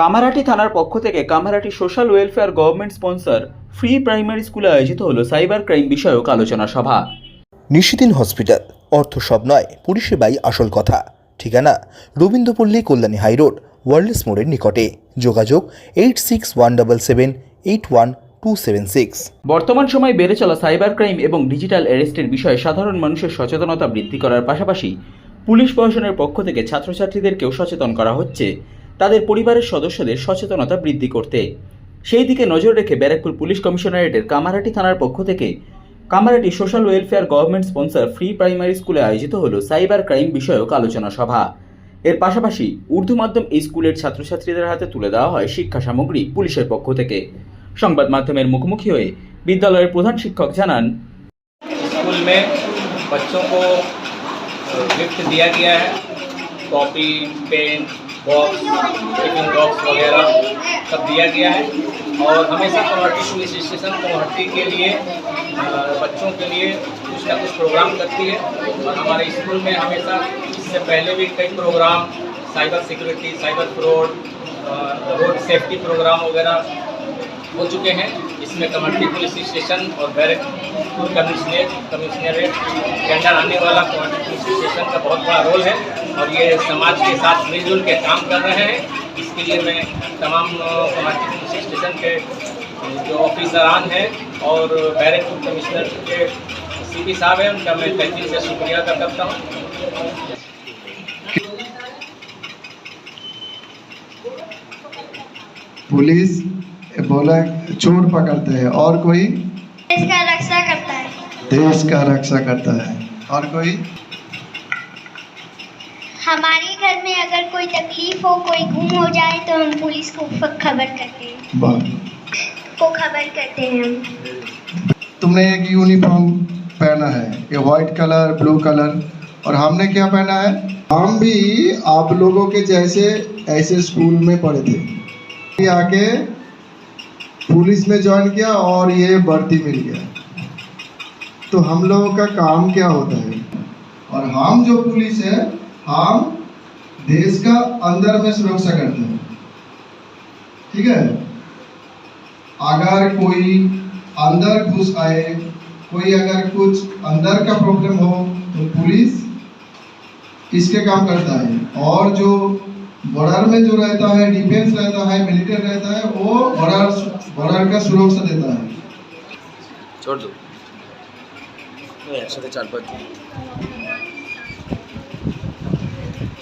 কামারাটি থানার পক্ষ থেকে Kamarhati social welfare government sponsor free primary স্কুলে আয়োজিত হলো সাইবার ক্রাইম বিষয়ক আলোচনা সভা। নিশিদিন হসপিটাল অর্থ সব নয় পরিষেবাই আসল কথা। ঠিকানা রবীন্দ্রপল্লী কল্যাণী হাইরোড ওয়ার্ল্ডস মোড়ের নিকটে। যোগাযোগ eight six one double seven eight one two seven six. বর্তমান সময়ে বেড়ে চলা সাইবার ক্রাইম এবং ডিজিটাল অ্যারেস্টের বিষয়ে সাধারণ মানুষের সচেতনতা বৃদ্ধি করার পাশাপাশি পুলিশ প্রশাসনের পক্ষ থেকে ছাত্রছাত্রীদেরকেও সচেতন করা হচ্ছে। তাদের পরিবারের সদস্যদের সচেতনতা বৃদ্ধি করতে সেই দিকে নজর রেখে ব্যারাকপুর পুলিশ কমিশনারেটের কামারাটি থানার পক্ষ থেকে Kamarhati social welfare government sponsor free primary স্কুলে আয়োজিত হলো সাইবার ক্রাইম বিষয়ক আলোচনা সভা এর পাশাপাশি উর্দু মাধ্যম এই স্কুলের ছাত্রছাত্রীদের হাতে তুলে দেওয়া হয় শিক্ষা সামগ্রী পুলিশের পক্ষ থেকে সংবাদ মাধ্যমের মুখোমুখি হয়ে বিদ্যালয়ের প্রধান শিক্ষক জানান स्कूल में बच्चों को गिफ्ट दिया गया है कॉपी पेन बॉक्स बॉक्स वगैरह सब दिया गया है। और हमेशा कम्युनिटी पुलिस स्टेशन कम्युनिटी के लिए बच्चों के लिए कुछ ना कुछ प्रोग्राम करती है। और हमारे स्कूल में हमेशा इससे पहले भी कई programme cyber security cyber fraud road safety programme वगैरह हो चुके हैं। इसमें कमेटी पुलिस स्टेशन और बैरकपुर कमिश्नरेट कमिश्नरेट के अंडर आने वाला कमेटी पुलिस स्टेशन का बहुत बड़ा रोल है। और ये समाज के साथ मिलजुल के काम कर रहे हैं। इसके लिए मैं तमाम पुलिस स्टेशन के जो ऑफिसरान हैं और बैरकपुर कमिश्नर के सी पी साहब हैं उनका मैं तय दिल से शुक्रिया अदा करता हूँ। पुलिस बोला चोर पकड़ते हैं। और कोई? देश का रक्षा करता है। देश का रक्षा करता है। और कोई? हमारे घर में अगर कोई तकलीफ़ हो कोई गुम हो जाए तो हम पुलिस को खबर करते हैं। को खबर करते हैं हम। तुमने एक यूनिफॉर्म पहना है ये व्हाइट कलर ब्लू कलर और हमने क्या पहना है? हम भी आप लोगों के जैसे ऐसे स्कूल में पढ़े थे। आके पुलिस में ज्वाइन किया और ये भर्ती मिल गया। तो हम लोगों का काम क्या होता है? और हम जो पुलिस है हम देश का अंदर में सुरक्षा करते हैं ठीक है अगर कोई अंदर घुस आए कोई अगर कुछ अंदर का प्रॉब्लम हो तो पुलिस इसके काम करता है और जो बॉर्डर में जो रहता है डिफेंस रहता है मिलिट्री रहता है वो बॉर्डर बॉर्डर का सुरक्षा देता है একসাথে চার পাঁচ